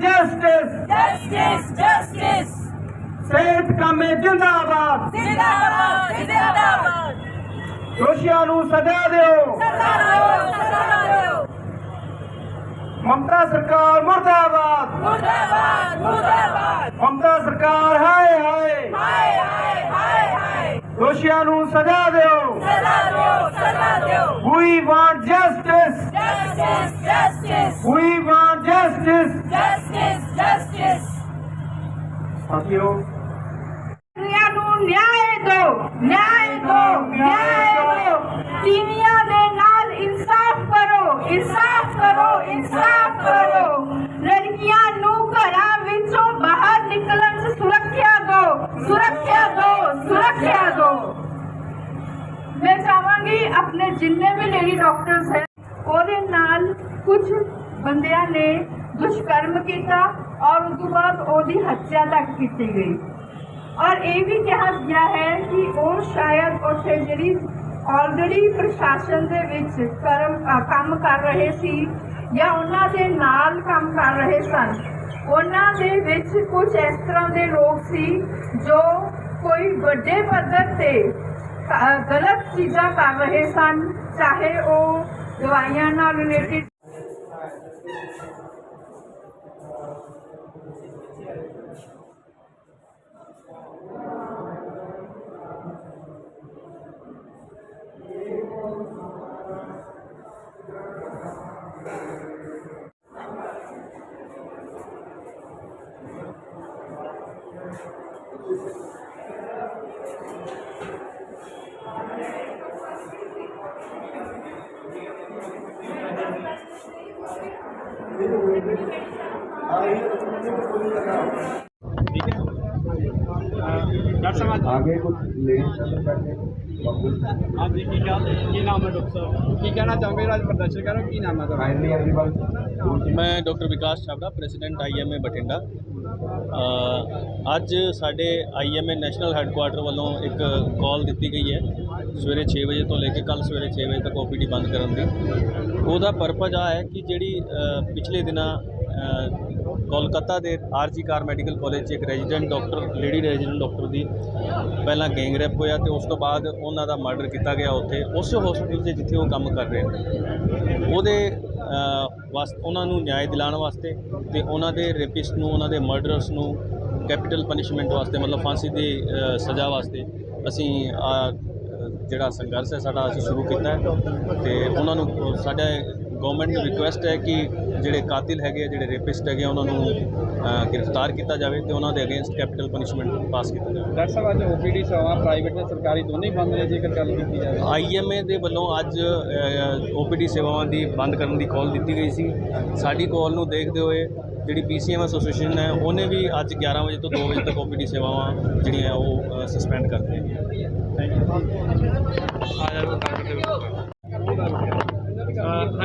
Justice Justice, justice, ਸਿਹਤ ਕਾਮੇ ਜਿੰਦਾਬਾਦ zindabad, zindabad. ਦੋਸ਼ੀਆਂ ਨੂੰ ਸਜ਼ਾ ਦਿਓ ਸਜ਼ਾ ਦਿਓ, ਸਜ਼ਾ ਦਿਓ। ਮਮਤਾ ਸਰਕਾਰ ਮੁਰਦਾਬਾਦ ਮੁਰਦਾਬਾਦ, ਮੁਰਦਾਬਾਦ। ਮਮਤਾ ਸਰਕਾਰ ਹਾਏ ਹਾਏ ਹਾਏ, ਹਾਏ, ਹਾਏ, ਹਾਏ। ਦੋਸ਼ੀਆਂ ਨੂੰ ਸਜ਼ਾ ਦਿਓ ਸਜ਼ਾ ਦਿਓ, ਸਜ਼ਾ ਦਿਓ। We want justice Justice, justice, we want justice justice, justice. ਸਾਥੀਓ ਦੁਨੀਆ ਨੂੰ ਨਿਆਂ ਦਿਓ ਨਿਆਂ ਦਿਓ ਨਿਆਂ ਦਿਓ ਤੀਵੀਆਂ ਦੇ ਨਾਲ ਇਨਸਾਫ ਕਰੋ ਇਨਸਾਫ ਕਰੋ ਇਨਸਾਫ ਕਰੋ ਲੜਕੀਆਂ ਨੂੰ ਘਰਾਂ ਵਿੱਚੋਂ ਬਾਹਰ ਨਿਕਲਣ 'ਚ ਸੁਰੱਖਿਆ ਦਿਓ ਸੁਰੱਖਿਆ ਦਿਓ ਸੁਰੱਖਿਆ ਦਿਓ ਮੈਂ ਚਾਹਾਂਗੀ ਆਪਣੇ ਜਿੰਨੇ ਵੀ ਲੇਡੀ ਡਾਕਟਰਸ ਹੈ ਉਹਦੇ ਨਾਲ ਕੁਝ ਬੰਦਿਆਂ ਨੇ ਦੁਸ਼ਕਰਮ ਕੀਤਾ ਔਰ ਉਸ ਤੋਂ ਬਾਅਦ ਉਹਦੀ ਹੱਤਿਆ ਤੱਕ ਕੀਤੀ ਗਈ ਔਰ ਇਹ ਵੀ ਕਿਹਾ ਗਿਆ ਹੈ ਕਿ ਉਹ ਸ਼ਾਇਦ ਉੱਥੇ ਜਿਹੜੀ ਆਲਰੇਡੀ ਪ੍ਰਸ਼ਾਸਨ ਦੇ ਵਿੱਚ ਕਰਮ ਅ, ਕੰਮ ਕਰ ਰਹੇ ਸੀ ਜਾਂ ਉਹਨਾਂ ਦੇ ਨਾਲ ਕੰਮ ਕਰ ਰਹੇ ਸਨ ਉਹਨਾਂ ਦੇ ਵਿੱਚ ਕੁਝ ਇਸ ਤਰ੍ਹਾਂ ਦੇ ਲੋਕ ਸੀ ਜੋ ਕੋਈ ਵੱਡੇ ਪੱਧਰ ਤੇ ਅ, ਗਲਤ ਚੀਜ਼ਾਂ ਕਰ ਰਹੇ ਸਨ ਚਾਹੇ ਉਹ ਦਵਾਈਆਂ ਨਾਲ ਰਿਲੇਟਡ ஆ ਡਾਕਟਰ ਸਾਹਿਬ ਆਗੇ ਕੁਝ ਲੈ ਹਾਂਜੀ ਕੀ ਗੱਲ ਕੀ ਨਾਮ ਹੈ ਡਾਕਟਰ ਸਾਹਿਬ? ਕੀ ਕਹਿਣਾ ਚਾਹੁੰਦੇ ਰਾਜ ਪ੍ਰਦਰਸ਼ਨ ਕਰ ਕੀ ਨਾਮ ਹੈ ਤੁਹਾਡਾ? ਮੈਂ doctor Vikas Chawra president IMA Bathinda. ਅੱਜ ਸਾਡੇ ਆਈਐਮਏ ਨੈਸ਼ਨਲ ਹੈੱਡਕੁਆਰਟਰ ਵੱਲੋਂ ਇੱਕ ਕਾਲ ਦਿੱਤੀ ਗਈ ਹੈ ਸਵੇਰੇ 6 ਵਜੇ ਤੋਂ ਲੈ ਕੇ ਕੱਲ ਸਵੇਰੇ 6 ਵਜੇ ਤੱਕ ਓਪੀਡੀ ਬੰਦ ਕਰਨ ਦੀ। ਉਹਦਾ ਪਰਪਸ ਆ ਹੈ ਕਿ ਜਿਹੜੀ ਪਿਛਲੇ ਦਿਨਾਂ ਕੋਲਕਾਤਾ ਦੇ ਆਰਜੀ ਕਾਰ ਮੈਡੀਕਲ ਕਾਲਜ 'ਚ ਇੱਕ resident doctor lady resident doctor ਦੀ ਪਹਿਲਾਂ ਗੈਂਗ ਰੈਪ ਹੋਇਆ ਤੇ ਉਸ ਤੋਂ ਬਾਅਦ ਉਹਨਾਂ ਦਾ ਮਰਡਰ ਕੀਤਾ ਗਿਆ ਉੱਥੇ। ਉਸ ਹਸਪੀਟਲ 'ਚ ਜਿੱਥੇ ਉਹ ਕੰਮ ਕਰ ਰਹੇ ਉਹਦੇ ਵਾਸ, ਉਹਨਾਂ ਨੂੰ ਨਿਆਂ ਦਿਲਾਉਣ ਵਾਸਤੇ ਤੇ ਉਹਨਾਂ ਦੇ ਰੇਪਿਸਟ ਨੂੰ, ਉਹਨਾਂ ਦੇ ਮਰਡਰਸ ਨੂੰ ਕੈਪੀਟਲ ਪਨਿਸ਼ਮੈਂਟ ਵਾਸਤੇ, ਮਤਲਬ ਫਾਂਸੀ ਦੀ ਸਜ਼ਾ ਵਾਸਤੇ ਅਸੀਂ ਜਿਹੜਾ ਸੰਘਰਸ਼ ਹੈ ਸਾਡਾ ਅਸੀਂ ਸ਼ੁਰੂ ਕੀਤਾ ਹੈ ਤੇ ਉਹਨਾਂ ਨੂੰ, ਸਾਡਾ ਗਵਰਨਮੈਂਟ ਨੂੰ ਰਿਕੁਐਸਟ ਹੈ ਕਿ ਜਿਹੜੇ ਕਾਤਿਲ ਹੈਗੇ ਆ, ਜਿਹੜੇ ਰੇਪਿਸਟ ਹੈਗੇ ਉਹਨਾਂ ਨੂੰ ਗ੍ਰਿਫਤਾਰ ਕੀਤਾ ਜਾਵੇ ਤੇ ਉਹਨਾਂ ਦੇ ਅਗੇਂਸਟ ਕੈਪੀਟਲ ਪਨਿਸ਼ਮੈਂਟ ਪਾਸ ਕੀਤਾ ਜਾਵੇ। ਡਾਕਟਰ ਸਾਹਿਬ ਅੱਜ ਓਪੀਡੀ ਸੇਵਾਵਾਂ ਪ੍ਰਾਈਵੇਟ ਤੇ ਸਰਕਾਰੀ ਦੋਨੇ ਹੀ ਬੰਦ ਨੇ ਜੇਕਰ ਗੱਲ ਕੀਤੀ ਜਾਵੇ। ਆਈਐਮਏ ਦੇ ਵੱਲੋਂ ਅੱਜ ਓਪੀਡੀ ਸੇਵਾਵਾਂ ਦੀ ਬੰਦ ਕਰਨ ਦੀ ਕਾਲ ਦਿੱਤੀ ਗਈ ਸੀ। ਸਾਡੀ ਕਾਲ ਨੂੰ ਦੇਖਦੇ ਹੋਏ ਜਿਹੜੀ ਪੀਸੀਐਮ ਐਸੋਸੀਏਸ਼ਨ ਹੈ ਉਹਨੇ ਵੀ ਅੱਜ 11 ਵਜੇ ਤੋਂ 2 ਵਜੇ ਤੱਕ ਓਪੀਡੀ ਸੇਵਾਵਾਂ ਜਿਹੜੀਆਂ ਉਹ ਸਸਪੈਂਡ ਕਰ ਦਿੱਤੀਆਂ ਅਹ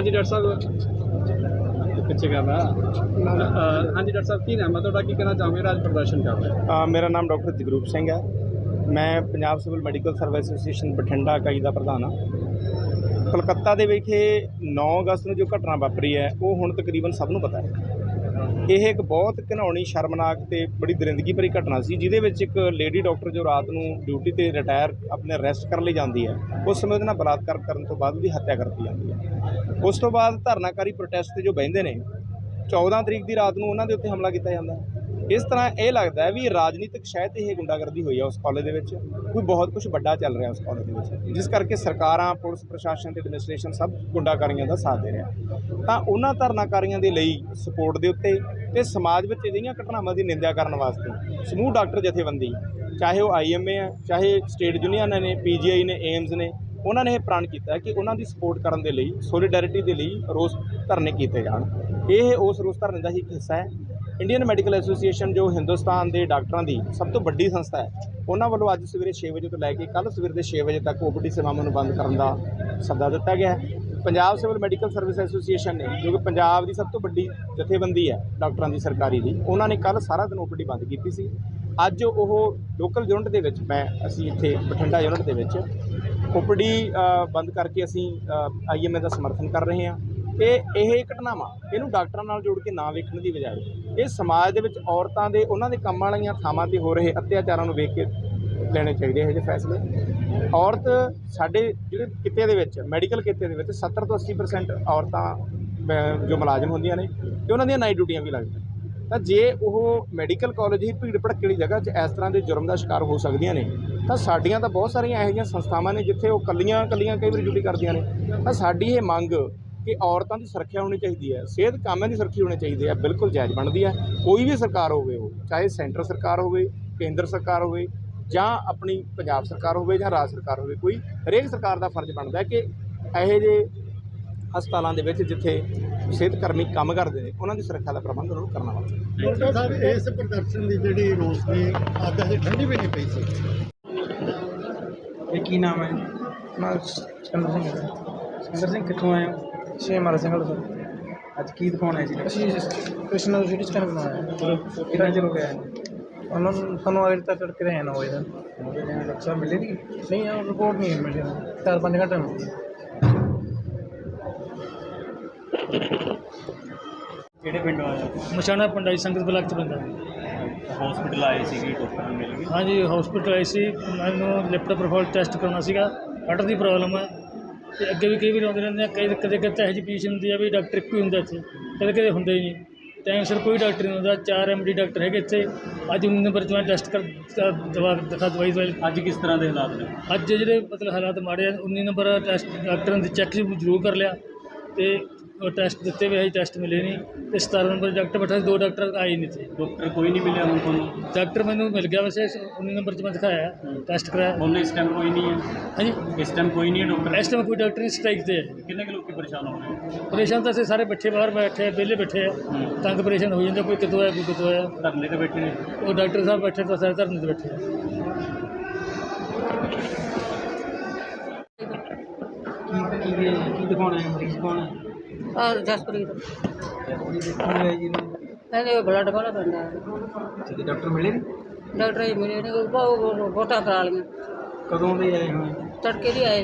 ਹਾਂਜੀ, ਡਾਕਟਰ ਸਾਹਿਬ। ਪਿੱਛੇ ਕਰਨਾ ਹਾਂਜੀ, ਡਾਕਟਰ ਸਾਹਿਬ, ਕੀ ਨਾਮ ਹੈ ਤੁਹਾਡਾ ਕੀ ਕਹਿਣਾ ਚਾਹੋਗੇ? ਰਾਜ ਪ੍ਰਦਰਸ਼ਨ ਕਰ ਰਹੇ ਮੇਰਾ ਨਾਮ ਡਾਕਟਰ ਜਗਰੂਪ ਸਿੰਘ ਹੈ। ਮੈਂ Punjab civil medical service association Bathinda ਇਕਾਈ ਦਾ ਪ੍ਰਧਾਨ ਹਾਂ। ਕਲਕੱਤਾ ਦੇ ਵਿਖੇ 9 ਅਗਸਤ ਨੂੰ ਜੋ ਘਟਨਾ ਵਾਪਰੀ ਹੈ, ਉਹ ਹੁਣ ਤਕਰੀਬਨ ਸਭ ਨੂੰ ਪਤਾ ਹੈ। ਇਹ ਇੱਕ ਬਹੁਤ ਘਿਨਾਉਣੀ ਸ਼ਰਮਨਾਕ ਤੇ ਬੜੀ ਦਰਿੰਦਗੀ ਭਰੀ ਘਟਨਾ ਸੀ, ਜਿਹਦੇ ਵਿੱਚ ਇੱਕ ਲੇਡੀ ਡਾਕਟਰ ਜੋ ਰਾਤ ਨੂੰ ਡਿਊਟੀ ਤੇ ਰਿਟਾਇਰ ਆਪਣੇ ਰੈਸਟ ਕਰਨ ਲਈ ਜਾਂਦੀ ਹੈ, ਉਸ ਸਮੇਂ ਉਹਦੇ ਨਾਲ ਬਲਾਤਕਾਰ ਕਰਨ ਤੋਂ ਬਾਅਦ ਉਹਦੀ ਹੱਤਿਆ ਕਰਤੀ ਜਾਂਦੀ ਹੈ। ਉਸ ਤੋਂ ਬਾਅਦ ਧਰਨਾਕਾਰੀ ਪ੍ਰੋਟੈਸਟ ਤੇ ਜੋ ਬਹਿੰਦੇ ਨੇ 14 ਤਰੀਕ ਦੀ ਰਾਤ ਨੂੰ ਉਹਨਾਂ ਦੇ ਉੱਤੇ ਹਮਲਾ ਕੀਤਾ ਜਾਂਦਾ ਹੈ। ਇਸ ਤਰ੍ਹਾਂ ਇਹ ਲੱਗਦਾ ਹੈ ਵੀ ਰਾਜਨੀਤਿਕ ਸ਼ਾਇਦ ਇਹ ਗੁੰਡਾਗਰਦੀ ਹੋਈ ਹੈ ਉਸ ਕਾਲਜ ਦੇ ਵਿੱਚ। ਕੋਈ ਬਹੁਤ ਕੁਝ ਵੱਡਾ ਚੱਲ ਰਿਹਾ ਉਸ ਕਾਲਜ ਦੇ ਵਿੱਚ। ਜਿਸ ਕਰਕੇ ਸਰਕਾਰਾਂ, ਪੁਲਿਸ, ਪ੍ਰਸ਼ਾਸਨ ਤੇ ਐਡਮਿਨਿਸਟ੍ਰੇਸ਼ਨ ਸਭ ਗੁੰਡਾਕਾਰੀਆਂ ਦਾ ਸਾਥ ਦੇ ਰਿਹਾ। ਤਾਂ ਉਹਨਾਂ ਧਰਨਾਕਾਰੀਆਂ ਦੇ ਲਈ ਸਪੋਰਟ ਦੇ ਉੱਤੇ ਤੇ ਸਮਾਜ ਵਿੱਚ ਅਜਿਹੀਆਂ ਘਟਨਾਵਾਂ ਦੀ ਨਿੰਦਿਆ ਕਰਨ ਵਾਸਤੇ ਸਮੂਹ ਡਾਕਟਰ ਜਥੇਬੰਦੀ, ਚਾਹੇ ਉਹ ਆਈਐਮਏ ਹੈ ਚਾਹੇ ਸਟੇਟ ਯੂਨੀਅਨ ਨੇ ਪੀਜੀਆਈ ਨੇ ਏਮਸ ਨੇ, ਉਹਨਾਂ ਨੇ ਇਹ ਪ੍ਰਣ ਕੀਤਾ ਕਿ ਉਹਨਾਂ ਦੀ ਸਪੋਰਟ ਕਰਨ ਦੇ ਲਈ ਸੋਲੀਡੈਰਿਟੀ ਦੇ ਲਈ ਰੋਸ ਧਰਨੇ ਕੀਤੇ ਜਾਣ। ਇਹ ਉਸ ਰੋਸ ਧਰਨੇ ਦਾ ਹੀ ਇੱਕ ਹਿੱਸਾ ਹੈ। ਇੰਡੀਅਨ ਮੈਡੀਕਲ ਐਸੋਸੀਏਸ਼ਨ ਜੋ ਹਿੰਦੁਸਤਾਨ ਦੇ ਡਾਕਟਰਾਂ ਦੀ ਸਭ ਤੋਂ ਵੱਡੀ ਸੰਸਥਾ ਹੈ, ਉਹਨਾਂ ਵੱਲੋਂ ਅੱਜ ਸਵੇਰੇ 6 ਵਜੇ ਤੋਂ ਲੈ ਕੇ ਕੱਲ੍ਹ ਸਵੇਰ ਦੇ 6 ਵਜੇ ਤੱਕ ਓਪੀਡੀ ਸੇਵਾਵਾਂ ਨੂੰ ਬੰਦ ਕਰਨ ਦਾ ਸੱਦਾ ਦਿੱਤਾ ਗਿਆ ਹੈ। Punjab civil medical service association ਨੇ, ਜੋ ਕਿ ਪੰਜਾਬ ਦੀ ਸਭ ਤੋਂ ਵੱਡੀ ਜਥੇਬੰਦੀ ਹੈ ਡਾਕਟਰਾਂ ਦੀ ਸਰਕਾਰੀ ਦੀ, ਉਹਨਾਂ ਨੇ ਕੱਲ੍ਹ ਸਾਰਾ ਦਿਨ ਓਪੀਡੀ ਬੰਦ ਕੀਤੀ ਸੀ। ਅੱਜ ਉਹ ਲੋਕਲ ਯੂਨਿਟ ਦੇ ਵਿੱਚ ਮੈਂ, ਅਸੀਂ ਇੱਥੇ ਬਠਿੰਡਾ ਯੂਨਿਟ ਦੇ ਵਿੱਚ ਓਪੀਡੀ ਬੰਦ ਕਰਕੇ ਅਸੀਂ ਆਈਐਮਏ ਦਾ ਸਮਰਥਨ ਕਰ ਰਹੇ ਹਾਂ। ਇਹ ਇਹ ਘਟਨਾਵਾਂ, ਇਹਨੂੰ ਡਾਕਟਰਾਂ ਨਾਲ ਜੋੜ ਕੇ ਨਾ ਵੇਖਣ ਦੀ ਬਜਾਏ, ਇਹ ਸਮਾਜ ਦੇ ਵਿੱਚ ਔਰਤਾਂ ਦੇ, ਉਹਨਾਂ ਦੇ ਕੰਮਾਂ ਵਾਲੀਆਂ ਥਾਵਾਂ ਤੇ ਹੋ ਰਹੇ ਅਤਿਆਚਾਰਾਂ ਨੂੰ ਵੇਖ ਕੇ ਲੈਣੇ ਚਾਹੀਦੇ ਇਹੋ ਜਿਹੇ ਫੈਸਲੇ। ਔਰਤ ਸਾਡੇ ਜਿਹੜੇ ਕਿੱਤੇ ਦੇ ਵਿੱਚ, ਮੈਡੀਕਲ ਕਿੱਤੇ ਦੇ ਵਿੱਚ 70 ਤੋਂ 80% ਔਰਤਾਂ ਜੋ ਮੁਲਾਜ਼ਮ ਹੁੰਦੀਆਂ ਨੇ ਤੇ ਉਹਨਾਂ ਦੀਆਂ ਨਾਈਟ ਡਿਊਟੀਆਂ ਵੀ ਲੱਗਦੀਆਂ। ਤਾਂ ਜੇ ਉਹ ਮੈਡੀਕਲ ਕਾਲਜ ਹੀ ਭੀੜ ਭੜੱਕੇ ਵਾਲੀ ਜਗ੍ਹਾ 'ਚ ਇਸ ਤਰ੍ਹਾਂ ਦੇ ਜੁਰਮ ਦਾ ਸ਼ਿਕਾਰ ਹੋ ਸਕਦੀਆਂ ਨੇ, ਤਾਂ ਸਾਡੀਆਂ ਤਾਂ ਬਹੁਤ ਸਾਰੀਆਂ ਇਹੋ ਜਿਹੀਆਂ ਸੰਸਥਾਵਾਂ ਨੇ ਜਿੱਥੇ ਉਹ ਕੱਲੀਆਂ ਕੱਲੀਆਂ ਕਈ ਵਾਰੀ ਡਿਊਟੀ ਕਰਦੀਆਂ ਨੇ। ਤਾਂ ਸਾਡੀ ਇਹ ਮੰਗ ਕਿ ਔਰਤਾਂ ਦੀ ਸੁਰੱਖਿਆ ਹੋਣੀ ਚਾਹੀਦੀ ਹੈ ਸਿਹਤ ਕਾਮਿਆਂ ਦੀ ਸੁਰੱਖਿਆ ਹੋਣੀ ਚਾਹੀਦੀ ਹੈ ਬਿਲਕੁਲ ਜਾਇਜ਼ ਬਣਦੀ ਹੈ। ਕੋਈ ਵੀ ਸਰਕਾਰ ਹੋਵੇ ਉਹ ਚਾਹੇ ਸੈਂਟਰ ਸਰਕਾਰ ਹੋਵੇ ਕੇਂਦਰ ਸਰਕਾਰ ਹੋਵੇ ਜਾਂ ਆਪਣੀ ਪੰਜਾਬ ਸਰਕਾਰ ਹੋਵੇ ਜਾਂ ਰਾਜ ਸਰਕਾਰ ਹੋਵੇ ਕੋਈ ਹਰੇਕ ਸਰਕਾਰ ਦਾ ਫਰਜ਼ ਬਣਦਾ ਹੈ ਕਿ ਇਹੋ ਜਿਹੇ ਹਸਪਤਾਲਾਂ ਦੇ ਵਿੱਚ ਜਿੱਥੇ ਸਿਹਤ ਕਰਮੀ ਕੰਮ ਕਰਦੇ ਨੇ ਉਹਨਾਂ ਦੀ ਸੁਰੱਖਿਆ ਦਾ ਪ੍ਰਬੰਧ ਉਹਨਾਂ ਨੂੰ ਕਰਨਾ ਡਾਕਟਰ ਸਾਹਿਬ ਇਸ ਪ੍ਰਦਰਸ਼ਨ ਦੀ ਜਿਹੜੀ ਰੋਸ਼ਨੀ ਅੱਜ ਅਸੀਂ ਠੰਡੀ ਵੀ ਨਹੀਂ ਪਈ ਸੀ। ਇਹ ਕੀ ਨਾਮ ਹੈ? ਮੈਂ ਸਿਕੰਦਰ ਸਿੰਘ ਸਿੰਘ ਕਿੱਥੋਂ ਆਏ ਹੋ ਛੇ ਮਾਰਾ ਸਿੰਘ ਵਾਲਾ ਸਰ। ਅੱਜ ਕੀ ਦਿਖਾਉਣਾ ਹੈ ਜੀ? ਅਸੀਂ ਕ੍ਰਿਸ਼ਨ ਯੂਨੀਵਰਸਿਟੀ ਸਕੈਨ ਬਣਾਇਆ। ਕਿੰਨਾ ਚਿਰ ਹੋ ਗਿਆ? ਹੈ ਉਹਨਾਂ ਨੂੰ ਸਾਨੂੰ ਅਗਰ ਤੱਕ ਤੜਕੇ ਰਹੇ ਨਾ ਹੋਏ ਦਾ ਸਾਹਿਬ ਮਿਲੇ ਨਹੀਂ? ਨਹੀਂ ਉਹ ਰਿਪੋਰਟ ਨਹੀਂ ਮਿਲੀ। ਚਾਰ ਪੰਜ ਘੰਟੇ ਨੂੰ ਕਿਹੜੇ ਪਿੰਡੋਂ ਆਏ ਮਸ਼ਾਣਾ ਪੰਡਾਈ ਸੰਗਤ ਬਲਾਕ ਚ ਬੰਦਾ ਹਸਪੀਟਲ ਆਏ ਸੀਗੇ ਡਾਕਟਰ ਮਿਲ ਗਏ? ਹਾਂਜੀ ਹਸਪੀਟਲ ਆਈ ਸੀ। ਮੈਨੂੰ ਲਿਪਟ ਪ੍ਰੋਫਾਈਲ ਟੈਸਟ ਕਰਾਉਣਾ ਸੀਗਾ। ਹਾਰਟ ਦੀ ਪ੍ਰੋਬਲਮ ਹੈ ਤੇ ਅੱਗੇ ਵੀ ਕਈ ਵਾਰ ਆਉਂਦੇ ਰਹਿੰਦੇ ਆ ਕਈ ਕਦੇ ਕਦੇ ਇਹੋ ਜਿਹੀ ਪੋਜੀਸ਼ਨ ਹੁੰਦੀ ਆ ਵੀ ਡਾਕਟਰ ਇੱਕੋ ਹੀ ਹੁੰਦਾ ਇੱਥੇ ਕਦੇ ਕਦੇ ਹੁੰਦੇ ਹੀ ਨਹੀਂ। ਟਾਈਮ ਸਿਰ ਕੋਈ ਡਾਕਟਰ ਨਹੀਂ ਹੁੰਦਾ ਚਾਰ ਐਮਡੀ ਡਾਕਟਰ ਹੈਗੇ ਇੱਥੇ ਅੱਜ 19 ਨੰਬਰ ਮੈਂ ਟੈਸਟ ਕਰ ਦਵਾ ਦਿਖਾ ਦਵਾਈ ਦਵਾਈ ਅੱਜ ਕਿਸ ਤਰ੍ਹਾਂ ਦੇ ਹਾਲਾਤ ਨੇ? ਅੱਜ ਜਿਹੜੇ ਮਤਲਬ ਹਾਲਾਤ ਮਾੜੇ ਆ 19 ਨੰਬਰ ਟੈਸਟ ਡਾਕਟਰਾਂ ਦੇ ਚੈੱਕ ਜ਼ਰੂਰ ਕਰ ਲਿਆ ਤੇ ਟੈਸਟ ਦਿੱਤੇ ਹੋਏ ਸੀ ਟੈਸਟ ਮਿਲੇ ਨਹੀਂ ਤੇ 17 ਨੰਬਰ ਡਾਕਟਰ ਬੈਠਾ ਸੀ, ਦੋ ਡਾਕਟਰ ਆਏ ਨਹੀਂ ਇੱਥੇ। ਡਾਕਟਰ ਕੋਈ ਨਹੀਂ ਮਿਲਿਆ ਹੁਣ ਤੁਹਾਨੂੰ? ਡਾਕਟਰ ਮੈਨੂੰ ਮਿਲ ਗਿਆ ਵੈਸੇ 19 ਨੰਬਰ 'ਚ ਮੈਂ ਦਿਖਾਇਆ ਟੈਸਟ ਕਰਾਇਆ। ਹੁਣ ਇਸ ਟਾਈਮ ਕੋਈ ਨਹੀਂ ਹੈ। ਹਾਂਜੀ? ਇਸ ਟਾਈਮ ਕੋਈ ਨਹੀਂ ਹੈ ਡਾਕਟਰ ਇਸ ਟਾਈਮ ਕੋਈ ਡਾਕਟਰ ਨਹੀਂ ਸਟ੍ਰਾਈਕ ਤੇ ਹੈ। ਕਿੰਨੇ ਕੁ ਲੋਕੀ ਪਰੇਸ਼ਾਨ ਹੋ ਰਹੇ ਪਰੇਸ਼ਾਨ ਤਾਂ ਅਸੀਂ ਸਾਰੇ ਬੱਚੇ ਬਾਹਰ ਬੈਠੇ ਆ ਵਿਹਲੇ ਬੈਠੇ ਆ। ਤੰਗ ਪਰੇਸ਼ਾਨ ਹੋ ਜਾਂਦੇ ਕੋਈ ਕਿਤੋਂ ਆਇਆ ਕੋਈ ਕਿਤੋਂ ਆਇਆ। ਧਰਨੇ ਤੇ ਬੈਠੇ ਨੇ। ਉਹ ਡਾਕਟਰ ਸਾਹਿਬ ਬੈਠੇ ਤਾਂ ਸਾਰੇ ਧਰਨੇ ਤੇ ਬੈਠੇ ਆ। ਕੀ ਕੀ ਕੀ ਦਿਖਾਉਣਾ ਹੈ ਮਰੀਜ਼ ਕੌਣ ਹੈ? ਔਰ ਜਸਪ੍ਰੀਤ। ਦੇਖਣ ਆਇਆ ਜੀ ਨੂੰ ਕਹਿੰਦੇ ਬਲੱਡ ਵਾਲਾ ਪੈਂਦਾ ਹੈ? ਠੀਕ ਡਾਕਟਰ ਮਿਲੇ ਨੀ? ਡਾਕਟਰ ਜੀ ਮਿਲੇ ਨੇ ਉਹ ਵੋਟਾਂ ਕਰਾ ਲਈਆਂ। ਕਦੋਂ ਦੇ ਆਏ ਹੋਏ? ਤੜਕੇ ਦੀ ਆਏ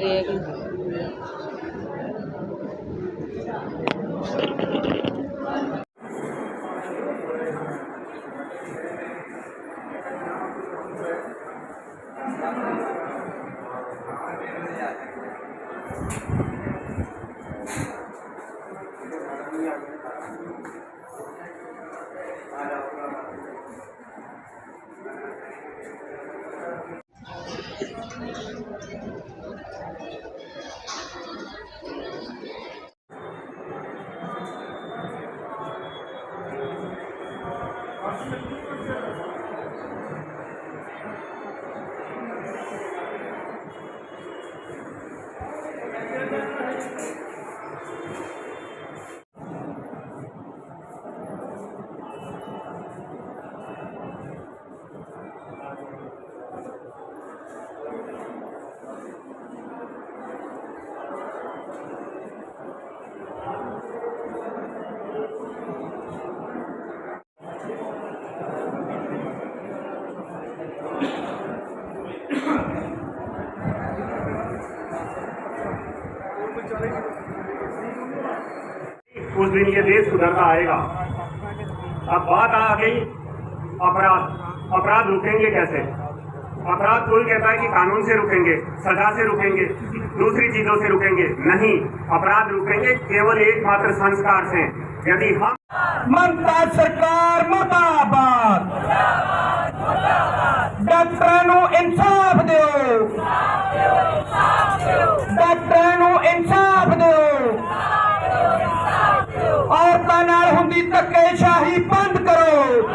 ਦੇ ਹੈਗੇ उस दिन ये देश सुधरता आएगा। अब बात आ गई, अपराध। अपराध रुकेंगे कैसे? अपराध कोई कहता है कि कानून से रुकेंगे, सजा से रुकेंगे, दूसरी चीज़ों से रुकेंगे। नहीं, अपराध रुकेंगे, केवल एकमात्र संस्कार से। यदि हम ममता सरकार मुर्दाबाद डॉक्टर इंसान ਦੀ ਧੱਕੇਸ਼ਾਹੀ ਬੰਦ ਕਰੋ।